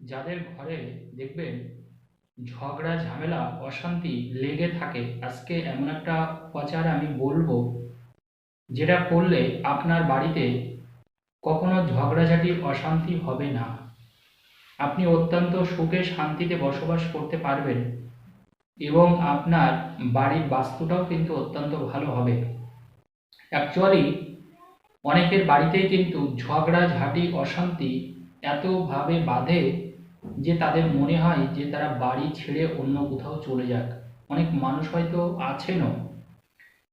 যাদের ঘরে দেখবেন ঝগড়া, ঝামেলা, অশান্তি লেগে থাকে, আজকে এমন একটা উপাচার আমি বলব, যেটা করলে আপনার বাড়িতে কখনো ঝগড়াঝাটি, অশান্তি হবে না। আপনি অত্যন্ত সুখে, শান্তিতে বসবাস করতে পারবেন এবং আপনার বাড়ির বাস্তুটাও কিন্তু অত্যন্ত ভালো হবে। অ্যাকচুয়ালি অনেকের বাড়িতেই কিন্তু ঝগড়া, ঝাঁটি, অশান্তি এতভাবে বাধে যে তাদের মনে হয় যে তারা বাড়ি ছেড়ে অন্য কোথাও চলে যাক। অনেক মানুষ হয়তো আছেনও।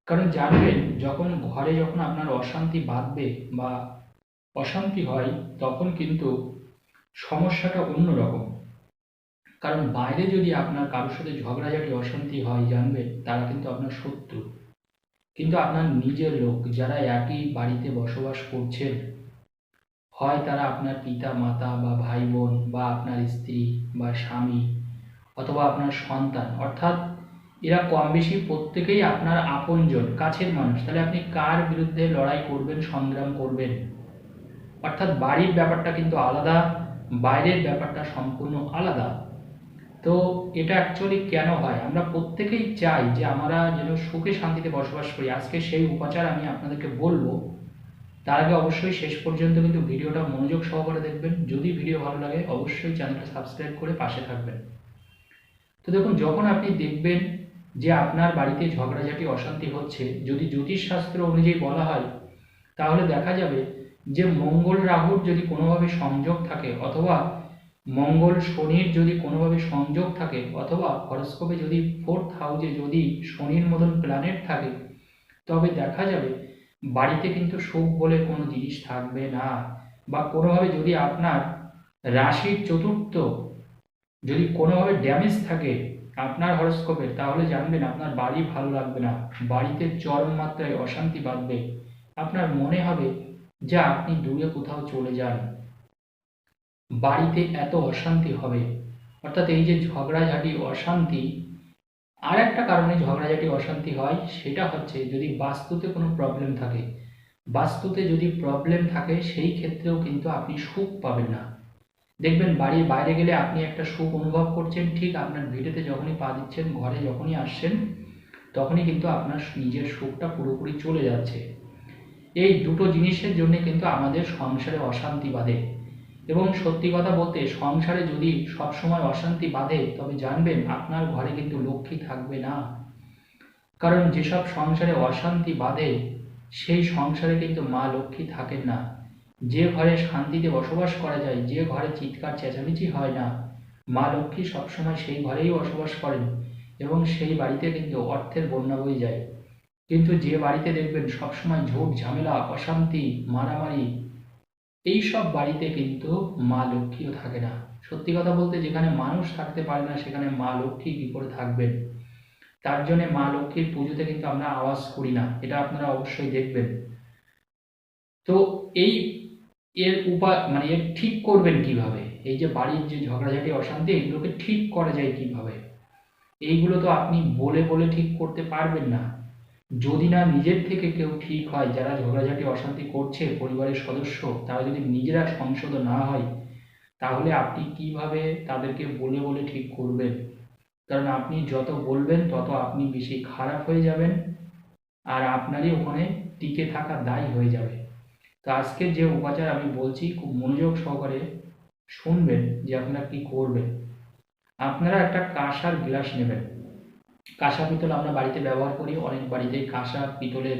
কারণ জানবেন, যখন ঘরে যখন আপনার অশান্তি বাঁধবে বা অশান্তি হয়, তখন কিন্তু সমস্যাটা অন্যরকম। কারণ বাইরে যদি আপনার কারোর সাথে ঝগড়াঝাটি, অশান্তি হয়, জানবেন, তারা কিন্তু আপনার শত্রু। কিন্তু আপনার নিজের লোক, যারা একই বাড়িতে বসবাস করছেন হয় তারা আপনার পিতা, মাতা বা ভাই বোন বা আপনার স্ত্রী বা স্বামী অথবা আপনার সন্তান। অর্থাৎ এরা কম বেশি প্রত্যেকেই আপনার আপনজন, কাছের মানুষ। তাহলে আপনি কার বিরুদ্ধে লড়াই করবেন, সংগ্রাম করবেন? অর্থাৎ বাড়ির ব্যাপারটা কিন্তু আলাদা, বাইরের ব্যাপারটা সম্পূর্ণ আলাদা। তো এটা অ্যাকচুয়ালি কেন হয়? আমরা প্রত্যেকেই চাই যে আমরা যেন সুখে শান্তিতে বসবাস করি। আজকে সেই উপাচার আমি আপনাদেরকে বলব তার আগে অবশ্যই শেষ পর্যন্ত কিন্তু ভিডিওটা মনোযোগ সহকারে দেখবেন। যদি ভিডিও ভালো লাগে, অবশ্যই চ্যানেলটা সাবস্ক্রাইব করে পাশে থাকবেন। তো দেখুন, যখন আপনি দেখবেন যে আপনার বাড়িতে ঝগড়াঝাটি, অশান্তি হচ্ছে, যদি জ্যোতিষশাস্ত্র অনুযায়ী বলা হয়, তাহলে দেখা যাবে যে মঙ্গল রাহুর যদি কোনোভাবে সংযোগ থাকে, অথবা মঙ্গল শনির যদি কোনোভাবে সংযোগ থাকে, অথবা হরস্কোপে যদি ফোর্থ হাউসে যদি শনির মতন প্ল্যানেট থাকে, তবে দেখা যাবে বাড়িতে কিন্তু সুখ বলে কোনো জিনিস থাকবে না। বা কোনোভাবে যদি আপনার রাশির চতুর্থ যদি কোনোভাবে ড্যামেজ থাকে আপনার হরস্কোপে তাহলে জানবেন আপনার বাড়ি ভালো লাগবে না। বাড়িতে চরম মাত্রায় অশান্তি বাঁধবে। আপনার মনে হবে যে আপনি দূরে কোথাও চলে যান। বাড়িতে এত অশান্তি হবে। অর্থাৎ এই যে ঝগড়াঝাটি, অশান্তি আর একটা কারণে ঝগড়াঝাটি, অশান্তি হয়, সেটা হচ্ছে যদি বাস্তুতে কোনো প্রবলেম থাকে, বাস্তুতে যদি প্রবলেম থাকে, সেই ক্ষেত্রেও কিন্তু আপনি সুখ পাবেন না। দেখবেন বাড়ির বাইরে গেলে আপনি একটা সুখ অনুভব করছেন, ঠিক আপনার ভিটেতে যখনই পা দিচ্ছেন, ঘরে যখনই আসছেন, তখনই কিন্তু আপনার নিজের সুখটা পুরোপুরি চলে যাচ্ছে। এই দুটো জিনিসের জন্য কিন্তু আমাদের সংসারে অশান্তি বাঁধে। এবং সত্যি কথা বলতে, সংসারে যদি সবসময় অশান্তি বাঁধে, তবে জানবেন আপনার ঘরে কিন্তু লক্ষ্মী থাকবে না। কারণ যেসব সংসারে অশান্তি বাঁধে, সেই সংসারে কিন্তু মা লক্ষ্মী থাকেন না। যে ঘরে শান্তিতে বসবাস করা যায়, যে ঘরে চিৎকার চেঁচামেচি হয় না, মা লক্ষ্মী সবসময় সেই ঘরেই বসবাস করেন এবং সেই বাড়িতে কিন্তু অর্থের বন্যা বয়ে যায়। কিন্তু যে বাড়িতে দেখবেন সবসময় ঝোট ঝামেলা অশান্তি, মারামারি এই সব বাড়িতে কিন্তু মা লক্ষ্মীও থাকে না। সত্যি কথা বলতে যেখানে মানুষ থাকতে পারে না, সেখানে মা লক্ষ্মী কী করে থাকবেন। তার জন্য মা লক্ষ্মীর পুজোতে কিন্তু আমরা আওয়াজ করি না, এটা আপনারা অবশ্যই দেখবেন। তো এই এর উপায় মানে এর ঠিক করবেন কীভাবে? এই যে বাড়ির যে ঝগড়াঝাটি, অশান্তি, এগুলোকে ঠিক করা যায় কীভাবে? এইগুলো তো আপনি বলে বলে ঠিক করতে পারবেন না। যদি না নিজের থেকে কেউ ঠিক হয়, যারা ঝগড়াঝাটি, অশান্তি করছে পরিবারের সদস্য, তারা যদি নিজেরা সংশোধন না হয়, তাহলে আপনি কীভাবে তাদেরকে বলে বলে ঠিক করবেন? কারণ আপনি যত বলবেন, তত আপনি বেশি খারাপ হয়ে যাবেন আর আপনারই ওখানে টিকে থাকা দায়ী হয়ে যাবে। তো আজকের যে উপাচার আমি বলছি, খুব মনোযোগ সহকারে শুনবেন যে আপনারা কি করবেন। আপনারা একটা কাঁসার গ্লাস নেবেন। কাঁসা পিতল আমরা বাড়িতে ব্যবহার করি, অনেক বাড়িতেই কাঁসা পিতলের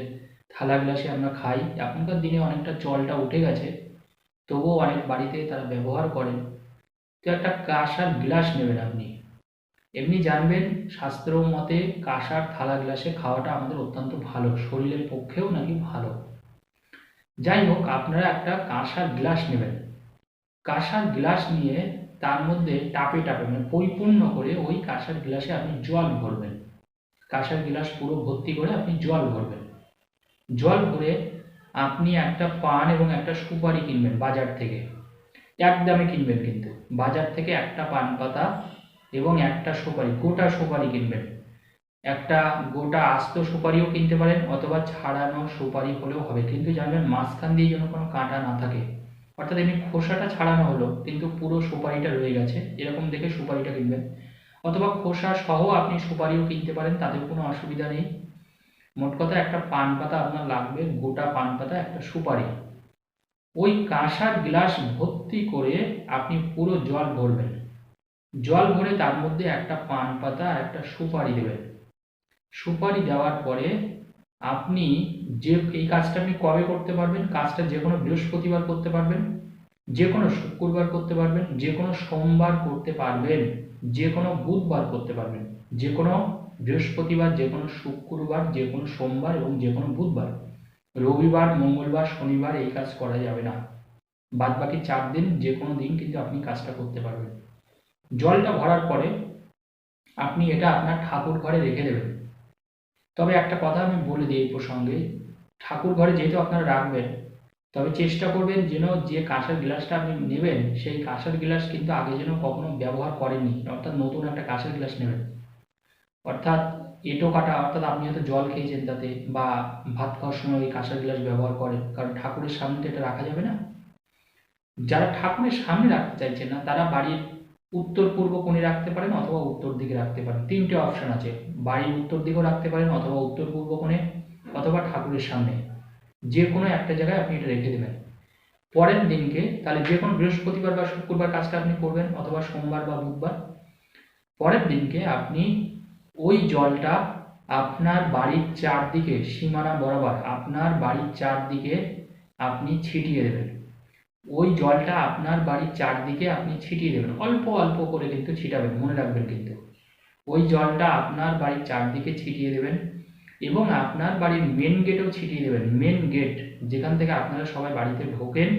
থালা গ্লাসে আমরা খাই। এখনকার দিনে অনেকটা চলটা উঠে গেছে, তবুও অনেক বাড়িতে তারা ব্যবহার করেন। তো একটা কাঁসার গ্লাস নেবেন আপনি। এমনি জানবেন শাস্ত্র মতে কাঁসার থালা গ্লাসে খাওয়াটা আমাদের অত্যন্ত ভালো, শরীরের পক্ষেও নাকি ভালো। যাই হোক, আপনারা একটা কাঁসার গ্লাস নেবেন। কাঁসার গ্লাস নিয়ে তার মধ্যে টাপে টাপে মানে পরিপূর্ণ করে ওই কাঁসার গ্লাসে আপনি জল ভরবেন। কাঁসার গ্লাস পুরো ভর্তি করে আপনি জল ভরবেন। জল ভরে আপনি একটা পান এবং একটা সুপারি কিনবেন বাজার থেকে। এক দামে কিনবেন কিন্তু। বাজার থেকে একটা পান পাতা এবং একটা সুপারি, গোটা সুপারি কিনবেন। একটা গোটা আস্ত সুপারিও কিনতে পারেন অথবা ছাড়ানো সুপারি হলেও হবে। কিন্তু জানবেন মাঝখান দিয়ে যেন কোনো কাঁটা না থাকে। অর্থাৎ এমনি খোসাটা ছাড়ানো হলো, কিন্তু পুরো সুপারিটা রয়ে গেছে। এরকম দেখে সুপারিটা কিনবেন। অথবা খোসা সহ আপনি সুপারিও কিনতে পারেন তাতে কোনো অসুবিধা নেই। মোট কথা একটা পান পাতা আপনার লাগবে, গোটা পান পাতা একটা সুপারি। ওই কাঁসার গ্লাস ভর্তি করে আপনি পুরো জল ভরবেন। জল ভরে তার মধ্যে একটা পান পাতা একটা সুপারি দেবেন। সুপারি দেওয়ার পরে আপনি যে এই কাজটা আপনি কবে করতে পারবেন, কাজটা যে কোনো বৃহস্পতিবার করতে পারবেন, যে কোনো শুক্রবার করতে পারবেন, যে কোনো সোমবার করতে পারবেন, যে কোনো বুধবার করতে পারবেন, যে কোনো বৃহস্পতিবার, যে কোনো শুক্রবার, যে কোনো সোমবার এবং যে কোনো বুধবার। রবিবার, মঙ্গলবার, শনিবার এই কাজ করা যাবে না। বাদ বাকি চার দিন যে কোনো দিন কিন্তু আপনি কাজটা করতে পারবেন। জলটা ভরার পরে আপনি এটা আপনার ঠাকুর ঘরে রেখে দেবেন। তবে একটা কথা আমি বলে দিই এই প্রসঙ্গে। ঠাকুর ঘরে যেহেতু আপনারা রাখবেন, তবে চেষ্টা করবেন যেন যে কাঁসার গ্লাসটা আপনি নেবেন, সেই কাঁসার গ্লাস কিন্তু আগে যেন কখনো ব্যবহার করেননি। অর্থাৎ নতুন একটা কাঁসার গ্লাস নেবেন। অর্থাৎ এঁটো কাটা, অর্থাৎ আপনি হয়তো জল খেয়েছেন তাতে বা ভাত খাওয়ার সময় ওই কাঁসার গ্লাস ব্যবহার করেন। কারণ ঠাকুরের সামনে তো এটা রাখা যাবে না। যারা ঠাকুরের সামনে রাখতে চাইছেন না, তারা বাড়ির উত্তর পূর্ব কোণে রাখতে পারেন অথবা উত্তর দিকে রাখতে পারেন। তিনটে অপশন আছে। বাড়ির উত্তর দিকেও রাখতে পারেন অথবা উত্তর পূর্ব কোণে অথবা ঠাকুরের সামনে। যে কোনো একটা জায়গায় আপনি এটা রেখে দেবেন। পরের দিনকে তাহলে যে কোনো বৃহস্পতিবার বা শুক্রবার কাজটা আপনি করবেন অথবা সোমবার বা বুধবার। পরের দিনকে আপনি ওই জলটা আপনার বাড়ির চারদিকে সীমানা বরাবর, আপনার বাড়ির চারদিকে আপনি ছিটিয়ে দেবেন। ওই জলটা আপনার বাড়ির চারদিকে আপনি ছিটিয়ে দেবেন। অল্প অল্প করে কিন্তু ছিটাবেন, মনে রাখবেন কিন্তু। ওই জলটা আপনার বাড়ির চারদিকে ছিটিয়ে দেবেন এবং আপনার বাড়ির মেন গেটেও ছিটিয়ে দেবেন। মেন গেট যেখান থেকে আপনারা সবাই বাড়িতে ঢোকেন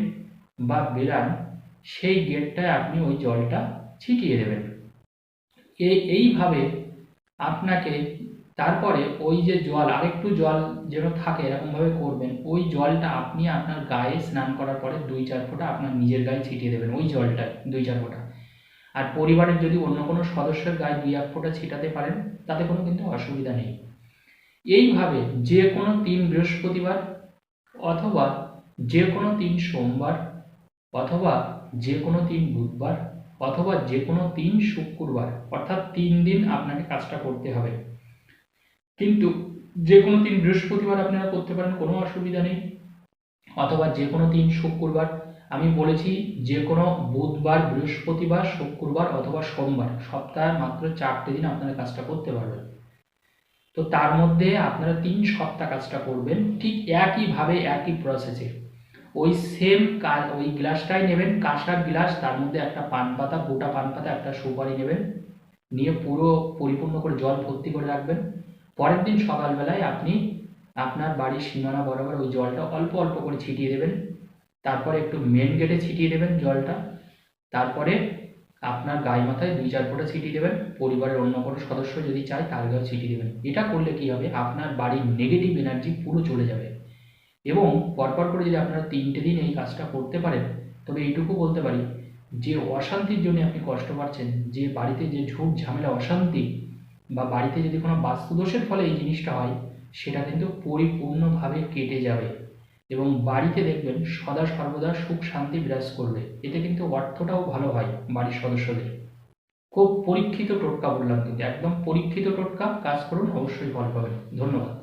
বা বেরান, সেই গেটটায় আপনি ওই জলটা ছিটিয়ে দেবেন। এই এইভাবে আপনাকে তারপরে ওই যে জল, আরেকটু জল যেন থাকে, এরকমভাবে করবেন। ওই জলটা আপনি আপনার গায়ে স্নান করার পরে দুই চার ফোঁটা আপনার নিজের গায়ে ছিটিয়ে দেবেন, ওই জলটা দুই চার ফোঁটা। আর পরিবারের যদি অন্য কোনো সদস্যের গায়ে দুই এক ফোঁটা ছিটাতে পারেন, তাতে কোনো কিন্তু অসুবিধা নেই। এইভাবে যে কোনো তিন বৃহস্পতিবার অথবা যে কোনো তিন সোমবার অথবা যে কোনো তিন বুধবার অথবা যে কোনো তিন শুক্রবার, অর্থাৎ তিন দিন আপনাকে কাজটা করতে হবে। কিন্তু যে কোনো দিন বৃহস্পতিবার আপনারা করতে পারেন, কোনো অসুবিধা নেই। অথবা যে কোনো দিন শুক্রবার। আমি বলেছি যে কোনো বুধবার, বৃহস্পতিবার, শুক্রবার অথবা সোমবার, সপ্তাহে মাত্র চারটে দিন আপনারা কাজটা করতে পারবেন। তো তার মধ্যে আপনারা তিন সপ্তাহ কাজটা করবেন। ঠিক একইভাবে, একই প্রসেসে ওই সেম কাজ, ওই গ্লাসটাই নেবেন, কাঁসার গ্লাস, তার মধ্যে একটা পান পাতা, গোটা পান পাতা, একটা সুপারি নেবেন। নিয়ে পুরো পরিপূর্ণ করে জল ভর্তি করে রাখবেন। পরের দিন সকালবেলায় আপনি আপনার বাড়ির সীমানা বরাবর ওই জলটা অল্প অল্প করে ছিটিয়ে দেবেন। তারপরে একটু মেন গেটে ছিটিয়ে দেবেন জলটা। তারপরে আপনার গায়ে মাথায় দুই চার ফোঁটা ছিটিয়ে দেবেন। পরিবারের অন্য কোনো সদস্য যদি চায় তার গায়ে ছিটিয়ে দেবেন। এটা করলে কি হবে? আপনার বাড়ির নেগেটিভ এনার্জি পুরো চলে যাবে। এবং পরপর করে যদি আপনারা তিনটে দিন এই কাজটা করতে পারেন, তবে এইটুকু বলতে পারি যে অশান্তির জন্য আপনি কষ্ট পাচ্ছেন। যে বাড়িতে যে ঝুট ঝামেলা, অশান্তি বা বাড়িতে যদি কোনো বাস্তুদোষের ফলে এই জিনিসটা হয়, সেটা কিন্তু পরিপূর্ণভাবে কেটে যাবে। এবং বাড়িতে দেখবেন সদা সর্বদা সুখ শান্তি বিরাজ করবে। এতে কিন্তু অর্থটাও ভালো হয় বাড়ির সদস্যদের। খুব পরীক্ষিত টোটকা বললাম কিন্তু একদম পরীক্ষিত টোটকা, কাজ করুন, অবশ্যই ফল পাবেন। ধন্যবাদ।